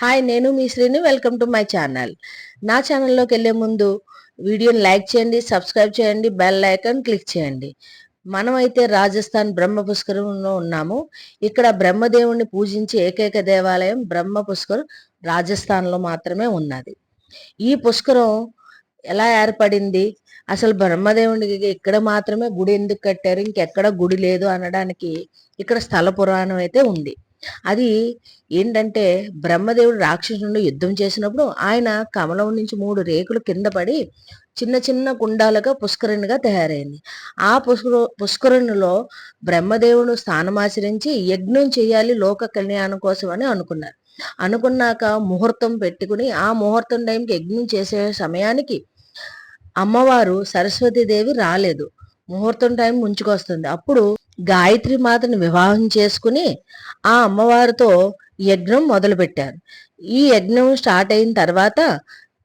Hi నేను మీ Srini. Welcome to my channel నా ఛానల్లోకి వెళ్ళే ముందు వీడియోని లైక్ చేయండి సబ్స్క్రైబ్ చేయండి బెల్ ఐకాన్ క్లిక్ చేయండి. మనమైతే రాజస్థాన్ బ్రహ్మ పుష్కరంలో ఉన్నాము. ఇక్కడ బ్రహ్మదేవుణ్ణి పూజించే ఏకైక దేవాలయం బ్రహ్మ పుష్కరం రాజస్థాన్లో మాత్రమే ఉన్నది. ఈ పుష్కరం ఎలా ఏర్పడింది? అసలు బ్రహ్మదేవునికి ఇక్కడ మాత్రమే గుడి ఎందుకు కట్టారు? ఇంకెక్కడ గుడి లేదు అనడానికి ఇక్కడ స్థల పురాణం అయితే ఉంది. అది ఏంటంటే బ్రహ్మదేవుడు రాక్షసుడు యుద్ధం చేసినప్పుడు ఆయన కమలం నుంచి మూడు రేకులు కింద పడి చిన్న చిన్న కుండాలుగా పుష్కరిణిగా తయారైంది. ఆ పుష్కర పుష్కరునిలో బ్రహ్మదేవుడు స్థానమాచరించి యజ్ఞం చేయాలి లోక కళ్యాణం కోసం అని అనుకున్నారు. అనుకున్నాక ముహూర్తం పెట్టుకుని ఆ ముహూర్తం టైంకి యజ్ఞం చేసే సమయానికి అమ్మవారు సరస్వతీదేవి రాలేదు. ముహూర్తం టైం ముంచుకొస్తుంది. అప్పుడు గాయత్రి మాతను వివాహం చేసుకుని ఆ అమ్మవారితో యజ్ఞం మొదలుపెట్టారు. ఈ యజ్ఞం స్టార్ట్ అయిన తర్వాత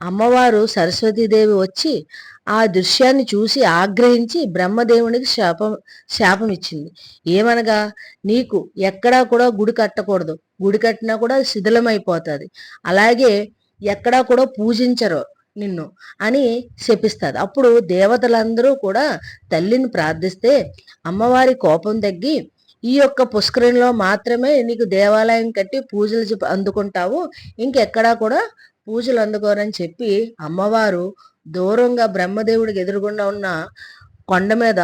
అమ్మవారు సరస్వతీదేవి వచ్చి ఆ దృశ్యాన్ని చూసి ఆగ్రహించి బ్రహ్మదేవునికి శాపం శాపం ఇచ్చింది. ఏమనగా నీకు ఎక్కడా కూడా గుడి కట్టకూడదు. గుడి కట్టినా కూడా శిథిలమైపోతుంది. అలాగే ఎక్కడా కూడా పూజించరు. నిన్ను అని శపిస్తుంది. అప్పుడు దేవతలందరూ కూడా తల్లిని ప్రార్థిస్తే అమ్మవారి కోపం తగ్గి ఈ యొక్క పుష్కరంలో మాత్రమే నీకు దేవాలయం కట్టి పూజలు అందుకుంటావు. ఇంకెక్కడా కూడా పూజలు అందుకోరని చెప్పి అమ్మవారు దూరంగా బ్రహ్మదేవుడికి ఎదురుగుండా ఉన్న కొండ మీద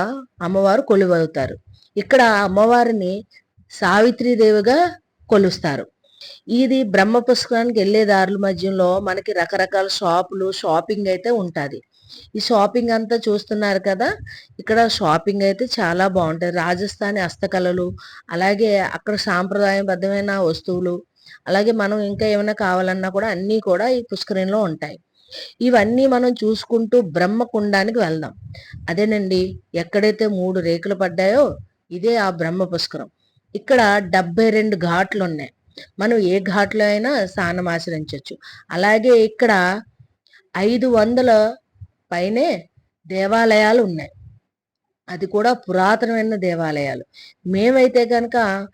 అమ్మవారు కొలువవుతారు. ఇక్కడ అమ్మవారిని సావిత్రీదేవిగా కొలుస్తారు. ఇది బ్రహ్మ పుష్కరానికి వెళ్ళే దారుల మధ్యలో మనకి రకరకాల షాపులు షాపింగ్ అయితే ఉంటుంది. ఈ షాపింగ్ అంతా చూస్తున్నారు కదా ఇక్కడ షాపింగ్ అయితే చాలా బాగుంటుంది రాజస్థానీ హస్తకళలు అలాగే అక్కడ సాంప్రదాయబద్ధమైన వస్తువులు అలాగే మనం ఇంకా ఏమైనా కావాలన్నా కూడా అన్నీ కూడా ఈ పుష్కరంలో ఉంటాయి. ఇవన్నీ మనం చూసుకుంటూ బ్రహ్మకుండానికి వెళ్దాం. అదేనండి ఎక్కడైతే మూడు రేకులు పడ్డాయో ఇదే ఆ బ్రహ్మ పుష్కరం. ఇక్కడ డెబ్బై రెండు ఘాట్లు ఉన్నాయి మనం ఏ ఘాట్లో అయినా స్నానం ఆచరించవచ్చు అలాగే ఇక్కడ ఐదు వందల పైనే దేవాలయాలు ఉన్నాయి. అది కూడా పురాతనమైన దేవాలయాలు. మేమైతే కనుక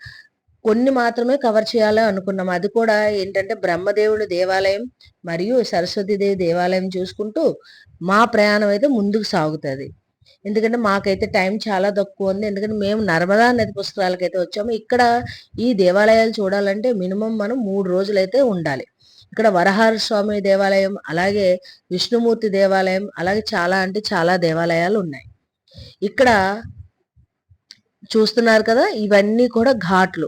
కొన్ని మాత్రమే కవర్ చేయాలి అనుకున్నాం. అది కూడా ఏంటంటే బ్రహ్మదేవుడి దేవాలయం మరియు సరస్వతీదేవి దేవాలయం చూసుకుంటూ మా ప్రయాణం అయితే ముందుకు సాగుతుంది. ఎందుకంటే మాకైతే టైం చాలా తక్కువ ఉంది. ఎందుకంటే మేము నర్మదా నది పుస్తకాలకైతే అయితే వచ్చాము. ఇక్కడ ఈ దేవాలయాలు చూడాలంటే మినిమం మనం మూడు రోజులైతే ఉండాలి. ఇక్కడ వరహార స్వామి దేవాలయం అలాగే విష్ణుమూర్తి దేవాలయం అలాగే చాలా అంటే చాలా దేవాలయాలు ఉన్నాయి. ఇక్కడ చూస్తున్నారు కదా ఇవన్నీ కూడా ఘాట్లు.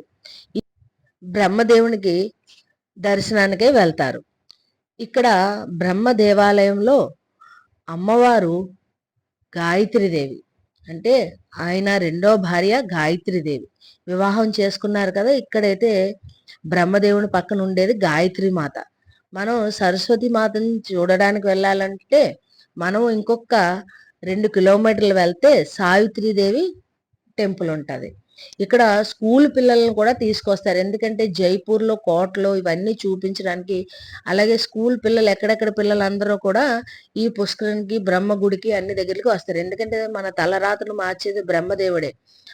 బ్రహ్మదేవునికి దర్శనానికే వెళ్తారు. ఇక్కడ బ్రహ్మ దేవాలయంలో అమ్మవారు గాయత్రీదేవి. అంటే ఆయన రెండో భార్య గాయత్రీదేవి. వివాహం చేసుకున్నారు కదా ఇక్కడైతే బ్రహ్మదేవుని పక్కన ఉండేది గాయత్రి మాత. మనం సరస్వతి మాతని చూడడానికి వెళ్ళాలంటే మనం ఇంకొక రెండు కిలోమీటర్లు వెళ్తే సావిత్రిదేవి టెంపుల్ ఉంటుంది. ఇక్కడ స్కూల్ పిల్లలను కూడా తీసుకొస్తారు. ఎందుకంటే జైపూర్లో కోటలో ఇవన్నీ చూపించడానికి అలాగే స్కూల్ పిల్లలు ఎక్కడెక్కడ పిల్లలందరూ కూడా ఈ పుష్కరానికి బ్రహ్మ గుడికి అన్ని దగ్గరికి వస్తారు. ఎందుకంటే మన తలరాతను మార్చేది బ్రహ్మదేవుడే.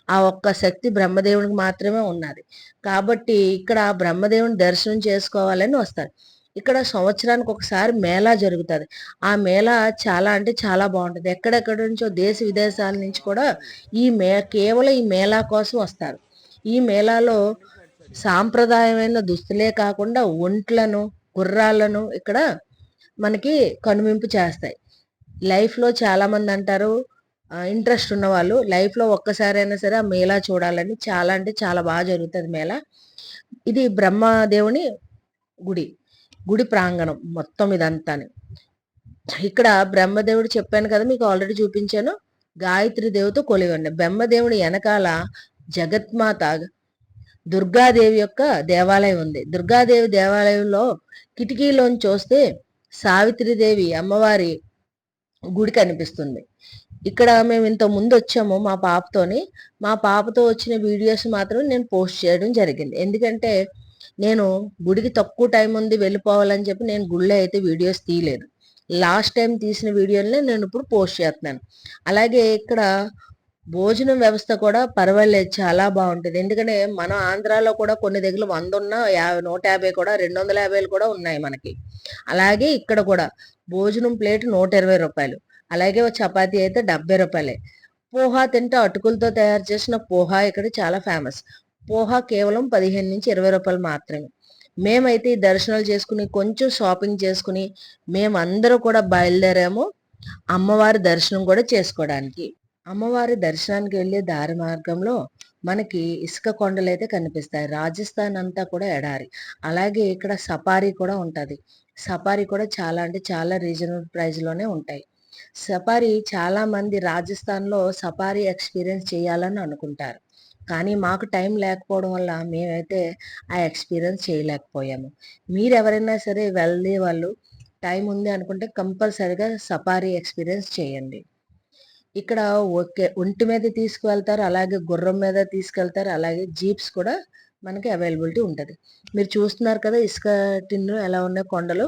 ఆ ఒక్క శక్తి బ్రహ్మదేవునికి మాత్రమే ఉన్నది. కాబట్టి ఇక్కడ బ్రహ్మదేవుని దర్శనం చేసుకోవాలని వస్తారు. ఇక్కడ సంవత్సరానికి ఒకసారి మేళా జరుగుతుంది. ఆ మేళా చాలా అంటే చాలా బాగుంటుంది. ఎక్కడెక్కడ నుంచో దేశ విదేశాల నుంచి కూడా ఈ మే కేవలం ఈ మేళా కోసం వస్తారు. ఈ మేళాలో సాంప్రదాయమైన దుస్తులే కాకుండా ఒంట్లను గుర్రాలను ఇక్కడ మనకి కనువింపు చేస్తాయి. లైఫ్లో చాలామంది అంటారు ఇంట్రెస్ట్ ఉన్న వాళ్ళు లైఫ్లో ఒక్కసారైనా సరే ఆ మేళా చూడాలని చాలా అంటే చాలా బాగా జరుగుతుంది మేళా. ఇది బ్రహ్మదేవుని గుడి. గుడి ప్రాంగణం మొత్తం ఇదంతా ఇక్కడ బ్రహ్మదేవుడు చెప్పాను కదా మీకు ఆల్రెడీ చూపించాను. గాయత్రి దేవతో కొలివండి బ్రహ్మదేవుడి వెనకాల జగత్మాత దుర్గాదేవి యొక్క దేవాలయం ఉంది. దుర్గాదేవి దేవాలయంలో కిటికీలోంచి చూస్తే సావిత్రిదేవి అమ్మవారి గుడి కనిపిస్తుంది. ఇక్కడ మేము ఇంత ముందు వచ్చాము మా పాపతోని. మా పాపతో వచ్చిన వీడియోస్ మాత్రం నేను పోస్ట్ చేయడం జరిగింది. ఎందుకంటే నేను గుడికి తక్కువ టైం ఉంది వెళ్ళిపోవాలని చెప్పి నేను గుళ్ళో అయితే వీడియోస్ తీయలేదు. లాస్ట్ టైం తీసిన వీడియోలనే నేను ఇప్పుడు పోస్ట్ చేస్తున్నాను. అలాగే ఇక్కడ భోజనం వ్యవస్థ కూడా పర్వాలేదు చాలా బాగుంటుంది. ఎందుకంటే మనం ఆంధ్రాలో కూడా కొన్ని దగ్గర వంద ఉన్న యాభై నూట యాభై కూడా రెండు వందల యాభైలు కూడా ఉన్నాయి మనకి. అలాగే ఇక్కడ కూడా భోజనం ప్లేట్ నూట ఇరవై రూపాయలు. అలాగే చపాతీ అయితే డెబ్బై రూపాయలే. పోహా తింటే అటుకులతో తయారు చేసిన పోహా ఇక్కడ చాలా ఫేమస్ పోహా కేవలం పదిహేను నుంచి ఇరవై రూపాయలు మాత్రమే. మేమైతే ఈ దర్శనాలు చేసుకుని కొంచెం షాపింగ్ చేసుకుని మేమందరూ కూడా బయలుదేరాము అమ్మవారి దర్శనం కూడా చేసుకోవడానికి. అమ్మవారి దర్శనానికి వెళ్ళే దారి మార్గంలో మనకి ఇసుక కొండలు అయితే కనిపిస్తాయి. రాజస్థాన్ అంతా కూడా ఎడారి. అలాగే ఇక్కడ సఫారీ కూడా ఉంటుంది. సఫారీ కూడా చాలా అంటే చాలా రీజనబుల్ ప్రైస్లోనే ఉంటాయి. సఫారీ చాలా మంది రాజస్థాన్లో సఫారీ ఎక్స్పీరియన్స్ చేయాలని అనుకుంటారు. కానీ మాకు టైం లేకపోవడం వల్ల మేమైతే ఆ ఎక్స్పీరియన్స్ చేయలేకపోయాము. మీరు ఎవరైనా సరే వెళ్ళే వాళ్ళు టైం ఉంది అనుకుంటే కంపల్సరిగా సఫారీ ఎక్స్పీరియన్స్ చేయండి. ఇక్కడ ఒకే ఒంటి మీద తీసుకువెళ్తారు అలాగే గుర్రం మీద తీసుకెళ్తారు అలాగే జీప్స్ కూడా మనకి అవైలబిలిటీ ఉంటుంది. మీరు చూస్తున్నారు కదా ఇసుక టిన్ను ఎలా ఉన్నాయి కొండలు?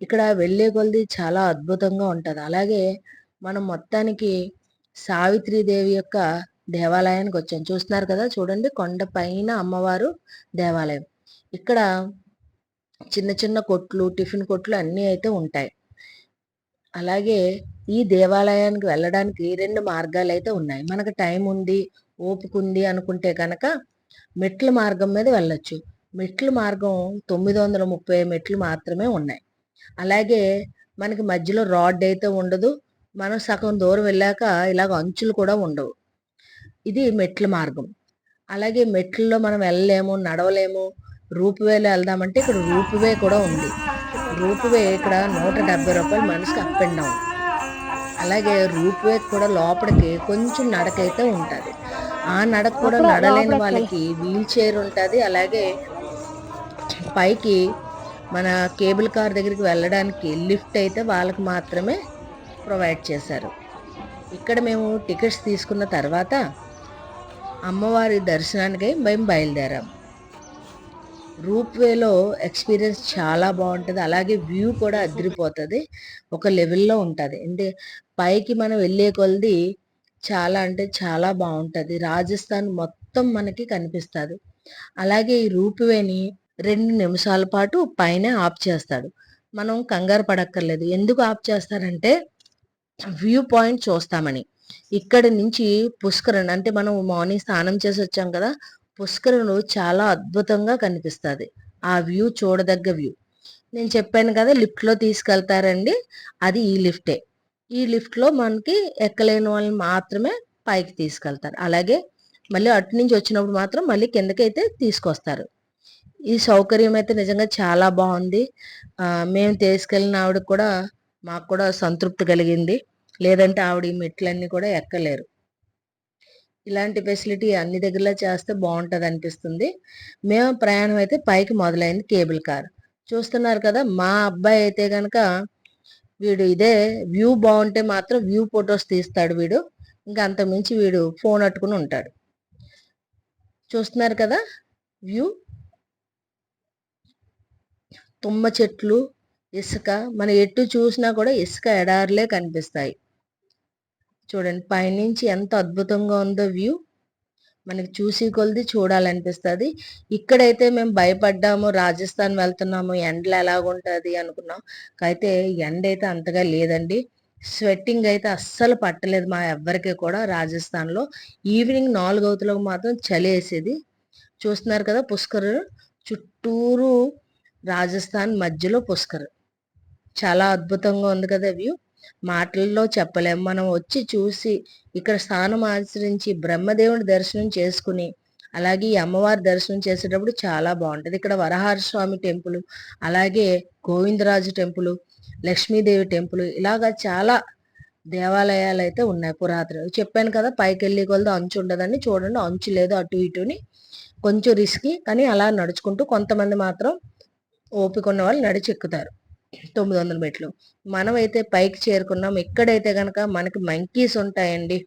ఇక్కడ వెళ్ళే కొలది చాలా అద్భుతంగా ఉంటుంది. అలాగే మనం మొత్తానికి సావిత్రీదేవి యొక్క దేవాలయానికి వచ్చాం చూస్తున్నారు కదా చూడండి కొండ పైన అమ్మవారు దేవాలయం. ఇక్కడ చిన్న చిన్న కొట్లు టిఫిన్ కొట్లు అన్నీ అయితే ఉంటాయి. అలాగే ఈ దేవాలయానికి వెళ్ళడానికి రెండు మార్గాలు అయితే ఉన్నాయి. మనకు టైం ఉంది ఓపుకుంది అనుకుంటే కనుక మెట్ల మార్గం మీద వెళ్ళొచ్చు. మెట్ల మార్గం తొమ్మిది వందల ముప్పై మెట్లు మాత్రమే ఉన్నాయి. అలాగే మనకి మధ్యలో రాడ్ అయితే ఉండదు. మనం సగం దూరం వెళ్ళాక ఇలాగ అంచులు కూడా ఉండవు. ఇది మెట్ల మార్గం. అలాగే మెట్లలో మనం వెళ్ళలేము నడవలేము రూపువేలో వెళ్దామంటే ఇక్కడ రూపువే కూడా ఉంది. రూపువే ఇక్కడ నూట డెబ్బై రూపాయలు మనిషికి అప్ అండ్ డౌన్. అలాగే రూప్ వే కూడా లోపలికి కొంచెం నడకైతే ఉంటుంది. ఆ నడక కూడా నడలేని వాళ్ళకి వీల్ చైర్ ఉంటుంది. అలాగే పైకి మన కేబుల్ కార్ దగ్గరికి వెళ్ళడానికి లిఫ్ట్ అయితే వాళ్ళకి మాత్రమే ప్రొవైడ్ చేశారు. ఇక్కడ మేము టికెట్స్ తీసుకున్న తర్వాత అమ్మవారి దర్శనానికి మేము బయలుదేరాం. రూప్వేలో ఎక్స్పీరియన్స్ చాలా బాగుంటుంది. అలాగే వ్యూ కూడా అదిరిపోతుంది. ఒక లెవెల్లో ఉంటుంది. అంటే పైకి మనం వెళ్ళే కొలది చాలా అంటే చాలా బాగుంటుంది. రాజస్థాన్ మొత్తం మనకి కనిపిస్తుంది. అలాగే ఈ రూప్వేని రెండు నిమిషాల పాటు పైన ఆఫ్ చేస్తాడు. మనం కంగారు పడక్కర్లేదు. ఎందుకు ఆఫ్ చేస్తారంటే వ్యూ పాయింట్ చూస్తామని. ఇక్కడ నుంచి పుష్కరణ్ అంటే మనం మార్నింగ్ స్నానం చేసి వచ్చాం కదా పుష్కరుడు చాలా అద్భుతంగా కనిపిస్తుంది. ఆ వ్యూ చూడదగ్గ వ్యూ నేను చెప్పాను కదా లిఫ్ట్లో తీసుకెళ్తారండి అది ఈ లిఫ్టే ఈ లిఫ్ట్లో మనకి ఎక్కలేని వాళ్ళని మాత్రమే పైకి తీసుకెళ్తారు. అలాగే మళ్ళీ అటు నుంచి వచ్చినప్పుడు మాత్రం మళ్ళీ కిందకైతే తీసుకొస్తారు. ఈ సౌకర్యం అయితే నిజంగా చాలా బాగుంది. మేము తీసుకెళ్ళిన ఆవిడ కూడా మాకు కూడా సంతృప్తి కలిగింది. లేదంటే ఆవిడ ఈ మెట్లన్నీ కూడా ఎక్కలేరు. ఇలాంటి ఫెసిలిటీ అన్ని దగ్గరలో చేస్తే బాగుంటుంది అనిపిస్తుంది. మేము ప్రయాణం అయితే పైకి మొదలైంది కేబుల్ కార్. చూస్తున్నారు కదా మా అబ్బాయి అయితే కనుక వీడు ఇదే వ్యూ బాగుంటే మాత్రం వ్యూ ఫొటోస్ తీస్తాడు వీడు. ఇంకా అంతకుమించి వీడు ఫోన్ అట్టుకుని ఉంటాడు. చూస్తున్నారు కదా వ్యూ. తుమ్మ చెట్లు ఇసుక. మన ఎటు చూసినా కూడా ఇసుక ఎడారులే కనిపిస్తాయి. చూడండి పైనుంచి ఎంత అద్భుతంగా ఉందో వ్యూ. మనకి చూసి కొలిది చూడాలనిపిస్తుంది. ఇక్కడైతే మేము భయపడ్డాము రాజస్థాన్ వెళ్తున్నాము ఎండలు ఎలాగుంటుంది అనుకున్నాం. అయితే ఎండ అయితే అంతగా లేదండి. స్వెట్టింగ్ అయితే అస్సలు పట్టలేదు మా ఎవ్వరికి కూడా రాజస్థాన్లో. ఈవినింగ్ నాలుగు మాత్రం చలి వేసేది చూస్తున్నారు కదా పుష్కర్ చుట్టూరు రాజస్థాన్ మధ్యలో పుష్కర్. చాలా అద్భుతంగా ఉంది కదా వ్యూ. మాటల్లో చెప్పలేం. మనం వచ్చి చూసి ఇక్కడ స్థానం ఆచరించి బ్రహ్మదేవుని దర్శనం చేసుకుని అలాగే ఈ అమ్మవారి దర్శనం చేసేటప్పుడు చాలా బాగుంటుంది. ఇక్కడ వరహర స్వామి టెంపుల్ అలాగే గోవిందరాజు టెంపుల్ లక్ష్మీదేవి టెంపుల్ ఇలాగా చాలా దేవాలయాలు అయితే ఉన్నాయి పురాతన. చెప్పాను కదా పైకి వెళ్ళి కొలది అంచు ఉండదని చూడండి అంచు లేదు అటు ఇటుని. కొంచెం రిస్కీ కానీ అలా నడుచుకుంటూ కొంతమంది మాత్రం ఓపిక ఉన్న వాళ్ళు నడిచి ఎక్కుతారు. తొమ్మిది వందల మెట్లు. మనమైతే పైకి చేరుకున్నాం. ఎక్కడైతే కనుక మనకి మంకీస్ ఉంటాయండి.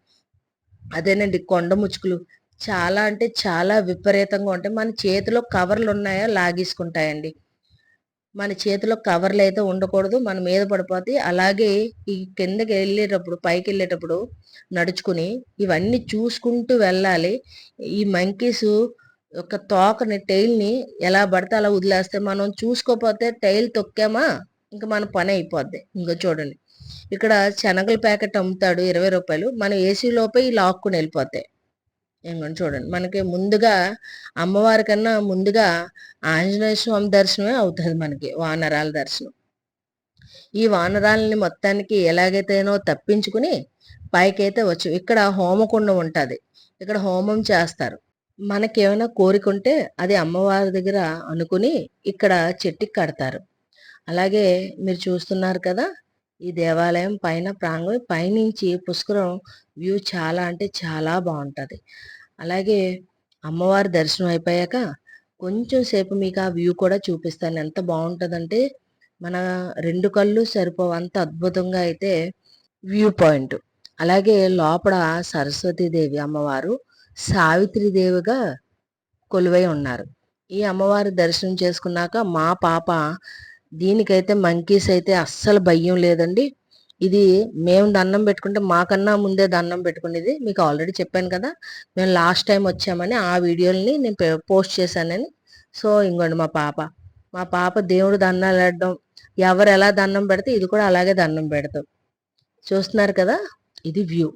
అదేనండి కొండ ముచ్చుకులు. చాలా అంటే చాలా విపరీతంగా ఉంటాయి. మన చేతిలో కవర్లు ఉన్నాయా లాగేసుకుంటాయండి. మన చేతిలో కవర్లు అయితే ఉండకూడదు. మన మీద పడిపోతే అలాగే ఈ కిందకి వెళ్ళేటప్పుడు పైకి వెళ్ళేటప్పుడు నడుచుకుని ఇవన్నీ చూసుకుంటూ వెళ్ళాలి. ఈ మంకీస్ ఒక తోకని టైల్ని ఎలా పడితే అలా వదిలేస్తే మనం చూసుకోపోతే టైల్ తొక్కామా? ఇంకా మన పని అయిపోద్ది. ఇంకా చూడండి. ఇక్కడ శనగల ప్యాకెట్ అమ్ముతాడు ఇరవై రూపాయలు. మనం ఏసీ లోపే లాక్కుని వెళ్ళిపోతాయి ఇంకొని చూడండి. మనకి ముందుగా అమ్మవారి కన్నా ముందుగా ఆంజనేయ స్వామి దర్శనమే అవుతుంది మనకి వానరాల దర్శనం. ఈ వానరాలని మొత్తానికి ఎలాగైతేనో తప్పించుకుని పైకైతే వచ్చు. ఇక్కడ హోమకుండం ఉంటుంది. ఇక్కడ హోమం చేస్తారు. మనకి ఏమైనా కోరిక ఉంటే అది అమ్మవారి దగ్గర అనుకుని ఇక్కడ చెట్టుకి కడతారు. అలాగే మీరు చూస్తున్నారు కదా ఈ దేవాలయం పైన ప్రాంగణం పైనుంచి పుష్కరం వ్యూ చాలా అంటే చాలా బాగుంటుంది. అలాగే అమ్మవారి దర్శనం అయిపోయాక కొంచెం సేపు మీకు ఆ వ్యూ కూడా చూపిస్తాను. ఎంత బాగుంటుందంటే మన రెండు కళ్ళు సరిపోవు అంత అద్భుతంగా అయితే వ్యూ పాయింట్. అలాగే లోపల సరస్వతీదేవి అమ్మవారు సావిత్రిదేవిగా కొలువై ఉన్నారు. ఈ అమ్మవారి దర్శనం చేసుకున్నాక మా పాప దీనికైతే మంకీస్ అయితే అస్సలు భయం లేదండి. ఇది మేము దండం పెట్టుకుంటే మాకన్నా ముందే దండం పెట్టుకునేది. మీకు ఆల్రెడీ చెప్పాను కదా మేము లాస్ట్ టైం వచ్చామని ఆ వీడియోని నేను పోస్ట్ చేశానని. సో ఇంకోండి మా పాప. మా పాప దేవుడు దండాలు ఆడడం ఎవరు ఎలా దండం పెడితే ఇది కూడా అలాగే దండం పెడతాం. చూస్తున్నారు కదా ఇది వ్యూ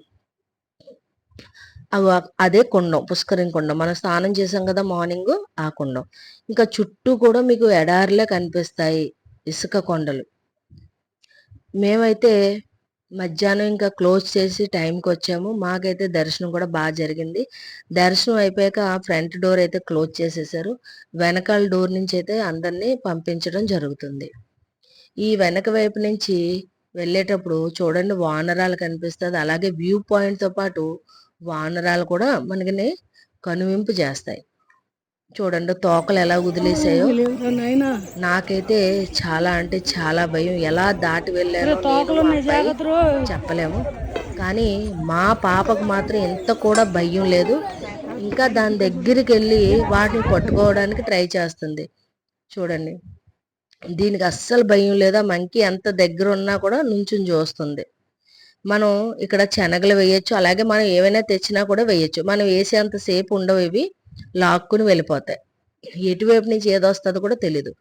అదే కుండం పుష్కరిణి కుండం. మనం స్నానం చేసాం కదా మార్నింగ్ ఆ కుండం. ఇంకా చుట్టూ కూడా మీకు ఎడారిలే కనిపిస్తాయి. ఇసుక కొండలు. మేమైతే మధ్యాహ్నం ఇంకా క్లోజ్ చేసి టైంకి వచ్చాము. మాకైతే దర్శనం కూడా బాగా జరిగింది. దర్శనం అయిపోయాక ఫ్రంట్ డోర్ అయితే క్లోజ్ చేసేసారు. వెనకాల డోర్ నుంచి అయితే అందరినీ పంపించడం జరుగుతుంది. ఈ వెనక వైపు నుంచి వెళ్ళేటప్పుడు చూడండి వానరాలు కనిపిస్తుంది. అలాగే వ్యూ పాయింట్తో పాటు వానరాలు కూడా మనకి కనువింపు చేస్తాయి. చూడండి తోకలు ఎలా వదిలేసాయో. నాకైతే చాలా అంటే చాలా భయం. ఎలా దాటి వెళ్ళారో చెప్పలేము. కానీ మా పాపకు మాత్రం ఎంత కూడా భయం లేదు. ఇంకా దాని దగ్గరికి వెళ్ళి వాటిని పట్టుకోవడానికి ట్రై చేస్తుంది. చూడండి. దీనికి అస్సలు భయం లేదా? మంకి ఎంత దగ్గర ఉన్నా కూడా నుంచుని చూస్తుంది. మనం ఇక్కడ శనగలు వేయచ్చు. అలాగే మనం ఏమైనా తెచ్చినా కూడా వేయచ్చు. మనం వేసేంత సేపు ఉండవు ఇవి. లాక్కుని వెళ్ళిపోతాయి. ఎటువైపు నుంచి ఏదొస్తుందో కూడా తెలీదు.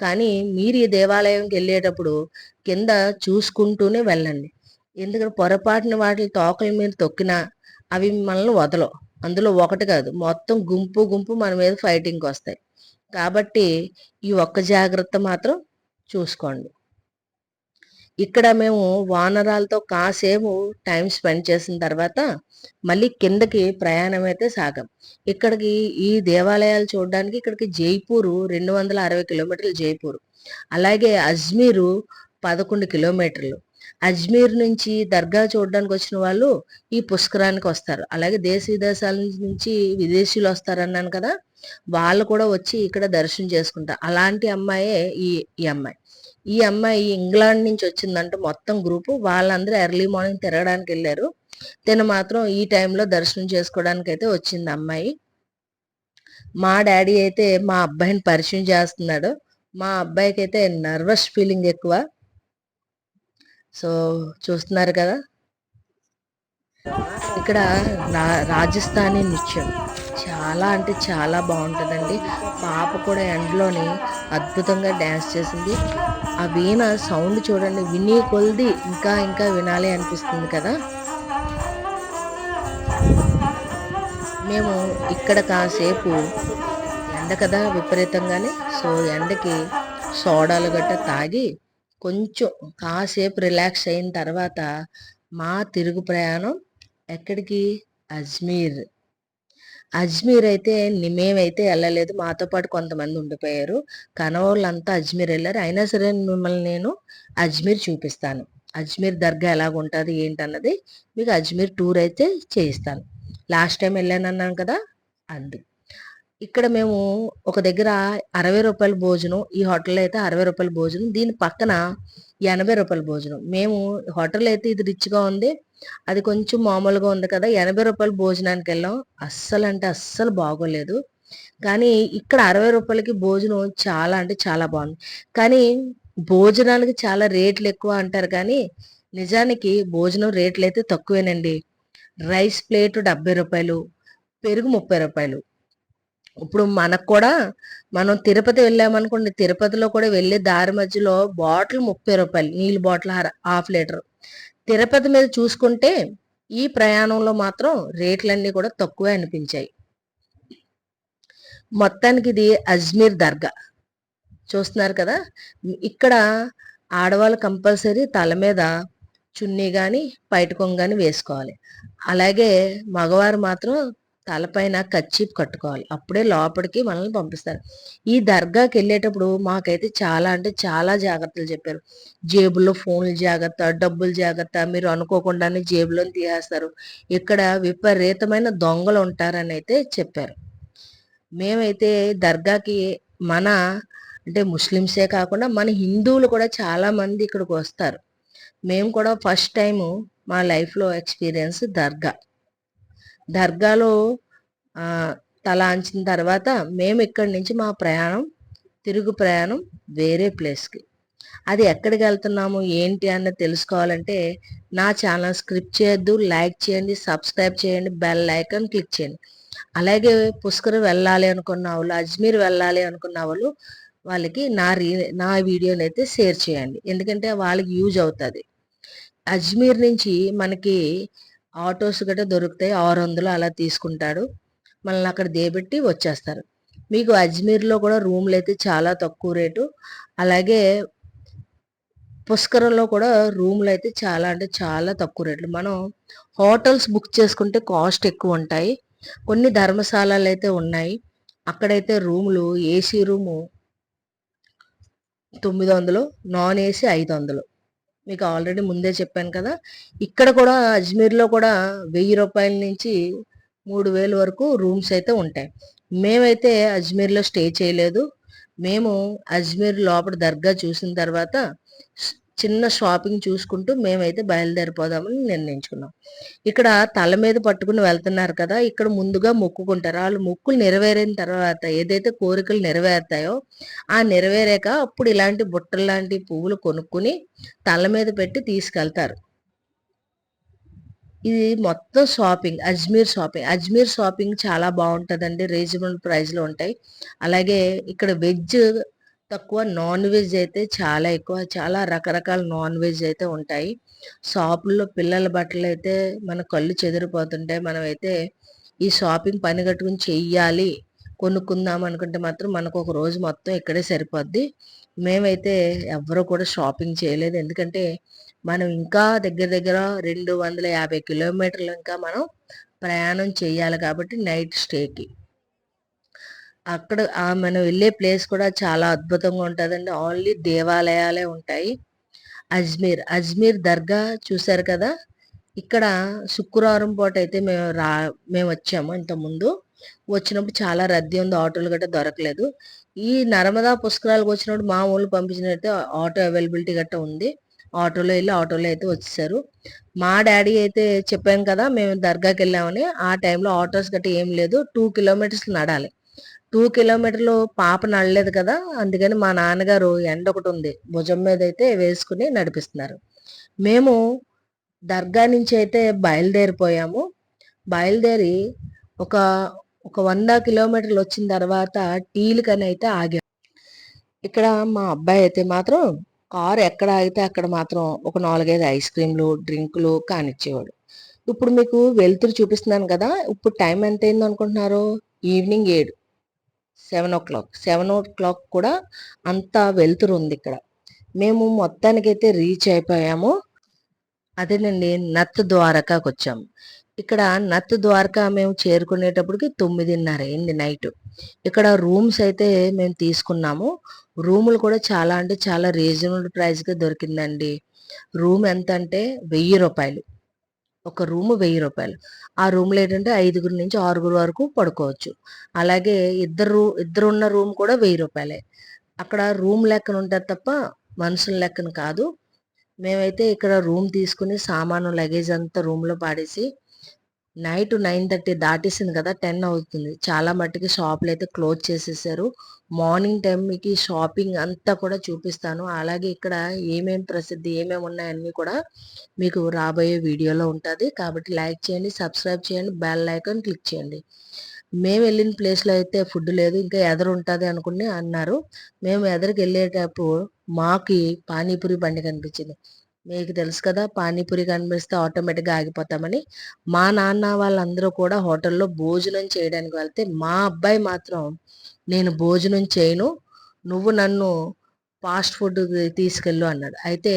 కానీ మీరు ఈ దేవాలయంకి వెళ్ళేటప్పుడు కింద చూసుకుంటూనే వెళ్ళండి. ఎందుకంటే పొరపాటున వాటి తోకల మీద తొక్కినా అవి మనల్ని వదలవు. అందులో ఒకటి కాదు మొత్తం గుంపు గుంపు మన మీద ఫైటింగ్కి వస్తాయి. కాబట్టి ఈ ఒక్క జాగ్రత్త మాత్రం చూసుకోండి. ఇక్కడ మేము వానరాలతో కాసేపు టైం స్పెండ్ చేసిన తర్వాత మళ్ళీ కిందకి ప్రయాణం అయితే సాగం. ఇక్కడికి ఈ దేవాలయాలు చూడడానికి ఇక్కడికి జైపూరు రెండు వందల అరవై కిలోమీటర్లు జైపూర్. అలాగే అజ్మీరు పదకొండు కిలోమీటర్లు. అజ్మీర్ నుంచి దర్గా చూడడానికి వచ్చిన వాళ్ళు ఈ పుష్కరానికి వస్తారు. అలాగే దేశ విదేశాల నుంచి విదేశీయులు వస్తారన్నాను కదా వాళ్ళు కూడా వచ్చి ఇక్కడ దర్శనం చేసుకుంటారు. అలాంటి అమ్మాయే ఈ ఈ అమ్మాయి. ఈ అమ్మాయి ఇంగ్లాండ్ నుంచి వచ్చిందంట మొత్తం గ్రూపు. వాళ్ళందరూ ఎర్లీ మార్నింగ్ తిరగడానికి వెళ్ళారు. తిన మాత్రం ఈ టైంలో దర్శనం చేసుకోవడానికి అయితే వచ్చింది అమ్మాయి. మా డాడీ అయితే మా అబ్బాయిని పరిచయం చేస్తున్నాడు. మా అబ్బాయికి అయితే నర్వస్ ఫీలింగ్ ఎక్కువ. సో చూస్తున్నారు కదా. ఇక్కడ రాజస్థానీ నృత్యం. చాలా అంటే చాలా బాగుంటుందండి. పాప కూడా ఎండలోని అద్భుతంగా డ్యాన్స్ చేసింది. ఆ వీణ సౌండ్ చూడండి విని కొలిది ఇంకా ఇంకా వినాలి అనిపిస్తుంది కదా. మేము ఇక్కడ కాసేపు ఎండ కదా విపరీతంగానే సో ఎండకి సోడాలు గట్ట తాగి కొంచెం కాసేపు రిలాక్స్ అయిన తర్వాత మా తిరుగు ప్రయాణం ఎక్కడికి? అజ్మీర్. అజ్మీర్ అయితే మేమైతే వెళ్ళలేదు మాతో పాటు కొంతమంది ఉండిపోయారు. కనవాళ్ళంతా అజ్మీర్ వెళ్ళారు అయినా సరే మిమ్మల్ని నేను అజ్మీర్ చూపిస్తాను. అజ్మీర్ దర్గా ఎలాగుంటుంది ఏంటన్నది మీకు అజ్మీర్ టూర్ అయితే చేయిస్తాను. లాస్ట్ టైం వెళ్ళానన్నాను కదా అందు. ఇక్కడ మేము ఒక దగ్గర అరవై రూపాయల భోజనం ఈ హోటల్లో అయితే అరవై రూపాయల భోజనం దీని పక్కన ఎనభై రూపాయల భోజనం. మేము హోటల్ అయితే ఇది రిచ్గా ఉంది. అది కొంచెం మామూలుగా ఉంది కదా ఎనభై రూపాయల భోజనానికి వెళ్ళాం. అస్సలు అంటే అస్సలు బాగోలేదు. కానీ ఇక్కడ అరవై రూపాయలకి భోజనం చాలా అంటే చాలా బాగుంది. కానీ భోజనానికి చాలా రేట్లు ఎక్కువ అంటారు కానీ నిజానికి భోజనం రేట్లు అయితే తక్కువేనండి. రైస్ ప్లేట్ డెబ్బై రూపాయలు పెరుగు ముప్పై రూపాయలు. ఇప్పుడు మనకు కూడా మనం తిరుపతి వెళ్ళామనుకోండి తిరుపతిలో కూడా వెళ్ళే దారి మధ్యలో బాటిల్ ముప్పై రూపాయలు నీళ్ళు బాటిల్ హాఫ్ లీటర్. తిరుపతి మీద చూసుకుంటే ఈ ప్రయాణంలో మాత్రం రేట్లన్నీ కూడా తక్కువే అనిపించాయి. మొత్తానికి ఇది అజ్మీర్ దర్గా. చూస్తున్నారు కదా? ఇక్కడ ఆడవాళ్ళు కంపల్సరీ తల మీద చున్నీ కానీ పైటకొంగ కానీ వేసుకోవాలి. అలాగే మగవారు మాత్రం తలపైన కచ్చీప్ కట్టుకోవాలి. అప్పుడే లోపలికి మనల్ని పంపిస్తారు. ఈ దర్గాకి వెళ్ళేటప్పుడు మాకైతే చాలా అంటే చాలా జాగ్రత్తలు చెప్పారు. జేబులో ఫోన్లు జాగ్రత్త డబ్బులు జాగ్రత్త మీరు అనుకోకుండానే జేబులో తీసేస్తారు. ఇక్కడ విపరీతమైన దొంగలు ఉంటారని అయితే చెప్పారు. మేమైతే దర్గాకి మన అంటే ముస్లిమ్సే కాకుండా మన హిందువులు కూడా చాలా మంది ఇక్కడికి వస్తారు. మేము కూడా ఫస్ట్ టైము మా లైఫ్లో ఎక్స్పీరియన్స్ దర్గా. దర్గాలో తల అంచిన తర్వాత మేము ఇక్కడి నుంచి మా ప్రయాణం తిరుగు ప్రయాణం వేరే ప్లేస్కి. అది ఎక్కడికి వెళ్తున్నాము ఏంటి అన్నది తెలుసుకోవాలంటే నా ఛానల్ స్క్రిప్ట్ చేయొద్దు లైక్ చేయండి సబ్స్క్రైబ్ చేయండి బెల్ ఐకాన్ క్లిక్ చేయండి. అలాగే పుష్కర్ వెళ్ళాలి అనుకున్న వాళ్ళు అజ్మీర్ వెళ్ళాలి అనుకున్న వాళ్ళు వాళ్ళకి నా రీ నా వీడియోని అయితే షేర్ చేయండి. ఎందుకంటే వాళ్ళకి యూజ్ అవుతుంది. అజ్మీర్ నుంచి మనకి ఆటోస్ గట్రా దొరుకుతాయి ఆరు వందలు అలా తీసుకుంటాడు. మనల్ని అక్కడ దేబెట్టి వచ్చేస్తారు. మీకు అజ్మీర్లో కూడా రూమ్లు అయితే చాలా తక్కువ రేటు. అలాగే పుష్కరంలో కూడా రూమ్లు అయితే చాలా అంటే చాలా తక్కువ రేట్లు. మనం హోటల్స్ బుక్ చేసుకుంటే కాస్ట్ ఎక్కువ ఉంటాయి. కొన్ని ధర్మశాలలు అయితే ఉన్నాయి. అక్కడైతే రూములు ఏసీ రూము తొమ్మిది వందలు నాన్ ఏసీ ఐదు వందలు మీకు ఆల్రెడీ ముందే చెప్పాను కదా ఇక్కడ కూడా అజ్మీర్లో కూడా వెయ్యి రూపాయల నుంచి మూడు వేలు వరకు రూమ్స్ అయితే ఉంటాయి. మేమైతే అజ్మీర్లో స్టే చేయలేదు. మేము అజ్మీర్ లోపల దర్గా చూసిన తర్వాత చిన్న షాపింగ్ చూసుకుంటూ మేమైతే బయలుదేరిపోదామని నిర్ణయించుకున్నాం. ఇక్కడ తల మీద పట్టుకుని వెళ్తున్నారు కదా ఇక్కడ ముందుగా మొక్కుకుంటారు. వాళ్ళు మొక్కులు నెరవేరిన తర్వాత ఏదైతే కోరికలు నెరవేరుతాయో ఆ నెరవేరాక అప్పుడు ఇలాంటి బుట్టలు లాంటి పువ్వులు కొనుక్కుని తల మీద పెట్టి తీసుకెళ్తారు. ఇది మొత్తం shopping Ajmer shopping. Ajmer shopping చాలా బాగుంటుందండి రీజనబుల్ ప్రైస్లో ఉంటాయి. అలాగే ఇక్కడ వెజ్ తక్కువ నాన్ వెజ్ అయితే చాలా ఎక్కువ చాలా రకరకాల నాన్ వెజ్ అయితే ఉంటాయి. షాపుల్లో పిల్లల బట్టలు అయితే మన కళ్ళు చెదిరిపోతుంటాయి. మనమైతే ఈ షాపింగ్ పని కట్టుకుని చెయ్యాలి కొనుక్కుందాం అనుకుంటే మాత్రం మనకు ఒక రోజు మొత్తం ఇక్కడే సరిపోద్ది. మేమైతే ఎవరు కూడా షాపింగ్ చేయలేదు. ఎందుకంటే మనం ఇంకా దగ్గర దగ్గర రెండు వందల యాభై కిలోమీటర్లు ఇంకా మనం ప్రయాణం చేయాలి కాబట్టి నైట్ స్టేకి. అక్కడ మనం వెళ్ళే ప్లేస్ కూడా చాలా అద్భుతంగా ఉంటుందండి. ఓన్లీ దేవాలయాలే ఉంటాయి. అజ్మీర్ అజ్మీర్ దర్గా చూశారు కదా? ఇక్కడ శుక్రవారం పూట అయితే మేము రా మేము వచ్చాము ఇంతకుముందు. వచ్చినప్పుడు చాలా రద్దీ ఉంది ఆటోలు గట్రా దొరకలేదు. ఈ నర్మదా పుష్కరాలకు వచ్చినప్పుడు మా ఊళ్ళు పంపించినట్టు ఆటో అవైలబిలిటీ గట్రా ఉంది. ఆటోలో వెళ్ళి ఆటోలో అయితే వచ్చేసారు. మా డాడీ అయితే చెప్పాం కదా మేము దర్గాకి వెళ్ళామని. ఆ టైంలో ఆటోస్ గట్రా ఏం లేదు. Two kilometres నడాలి. టూ కిలోమీటర్లు పాప నడలేదు కదా అందుకని మా నాన్నగారు ఎండ ఒకటి ఉంది భుజం మీద అయితే వేసుకుని నడిపిస్తున్నారు. మేము దర్గా నుంచి అయితే బయలుదేరిపోయాము. బయలుదేరి ఒక ఒక వంద కిలోమీటర్లు వచ్చిన తర్వాత టీలకని అయితే ఆగాం. ఇక్కడ మా అబ్బాయి అయితే మాత్రం కారు ఎక్కడ ఆగితే అక్కడ మాత్రం ఒక నాలుగైదు ఐస్ క్రీమ్లు డ్రింకులు కానిచ్చేవాడు. ఇప్పుడు మీకు వెలుతురు చూపిస్తున్నాను కదా ఇప్పుడు టైం ఎంత అయింది అనుకుంటున్నారు ఈవినింగ్ ఏడు. Seven o'clock. Seven o'clock కూడా అంత వెలుతురు ఉంది ఇక్కడ. మేము మొత్తానికైతే రీచ్ అయిపోయాము. అదేనండి నత్ ద్వారకాకి వచ్చాము. ఇక్కడ నత్ ద్వారకా మేము చేరుకునేటప్పటికి తొమ్మిదిన్నర అయింది నైట్. ఇక్కడ రూమ్స్ అయితే మేము తీసుకున్నాము. రూములు కూడా చాలా అంటే చాలా రీజనబుల్ ప్రైస్గా దొరికిందండి. రూమ్ ఎంత అంటే వెయ్యి రూపాయలు. ఒక రూమ్ వెయ్యి రూపాయలు. ఆ రూమ్లో ఏంటంటే ఐదుగురు నుంచి ఆరుగురు వరకు పడుకోవచ్చు. అలాగే ఇద్దరు ఇద్దరు ఉన్న రూమ్ కూడా వెయ్యి రూపాయలే. అక్కడ రూమ్ లెక్కన ఉంటుంది తప్ప మనుషుల లెక్కన కాదు. మేమైతే ఇక్కడ రూమ్ తీసుకుని సామాను లగేజ్ అంతా రూమ్లో పాడేసి నైట్ నైన్ థర్టీ దాటేసింది కదా టెన్ అవుతుంది. చాలా మట్టుకి షాపులు అయితే క్లోజ్ చేసేసారు. మార్నింగ్ టైం మీకు షాపింగ్ అంతా కూడా చూపిస్తాను. అలాగే ఇక్కడ ఏమేం ప్రసిద్ధి ఏమేమి ఉన్నాయన్నీ కూడా మీకు రాబోయే వీడియోలో ఉంటుంది. కాబట్టి లైక్ చేయండి సబ్స్క్రైబ్ చేయండి బెల్ ఐకాన్ క్లిక్ చేయండి. మేము వెళ్ళిన ప్లేస్లో అయితే ఫుడ్ లేదు ఇంకా ఎదరు ఉంటుంది అనుకుని అన్నారు. మేము ఎదరికి వెళ్ళేటప్పుడు మాకి పానీపూరి బండి కనిపించింది. మీకు తెలుసు కదా పానీపూరి కనిపిస్తే ఆటోమేటిక్గా ఆగిపోతామని. మా నాన్న వాళ్ళందరూ కూడా హోటల్లో భోజనం చేయడానికి వెళ్తే మా అబ్బాయి మాత్రం నేను భోజనం చేయను నువ్వు నన్ను ఫాస్ట్ ఫుడ్ తీసుకెళ్ళు అన్నాడు. అయితే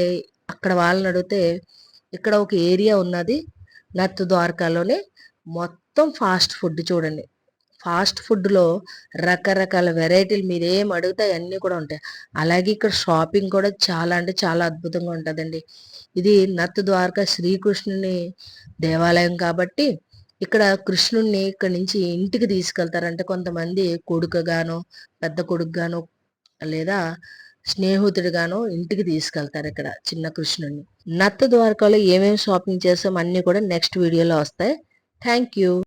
అక్కడ వాళ్ళని అడిగితే ఇక్కడ ఒక ఏరియా ఉన్నది నత్తు ద్వారకాలోనే మొత్తం ఫాస్ట్ ఫుడ్ చూడండి ఫాస్ట్ ఫుడ్లో రకరకాల వెరైటీలు మీరు ఏం అడిగితే అన్నీ కూడా ఉంటాయి. అలాగే ఇక్కడ షాపింగ్ కూడా చాలా అంటే చాలా అద్భుతంగా ఉంటుందండి. ఇది నత్ ద్వారకా శ్రీకృష్ణుని దేవాలయం కాబట్టి ఇక్కడ కృష్ణుణ్ణి ఇక్కడ నుంచి ఇంటికి తీసుకెళ్తారంటే కొంతమంది కొడుకుగాను పెద్ద కొడుకుగాను లేదా స్నేహితుడిగాను ఇంటికి తీసుకెళ్తారు ఇక్కడ చిన్న కృష్ణుడిని నత్త ద్వారకాలో ఏమేమి షాపింగ్ చేస్తాం అన్నీ కూడా నెక్స్ట్ వీడియోలో వస్తాయి. Thank you.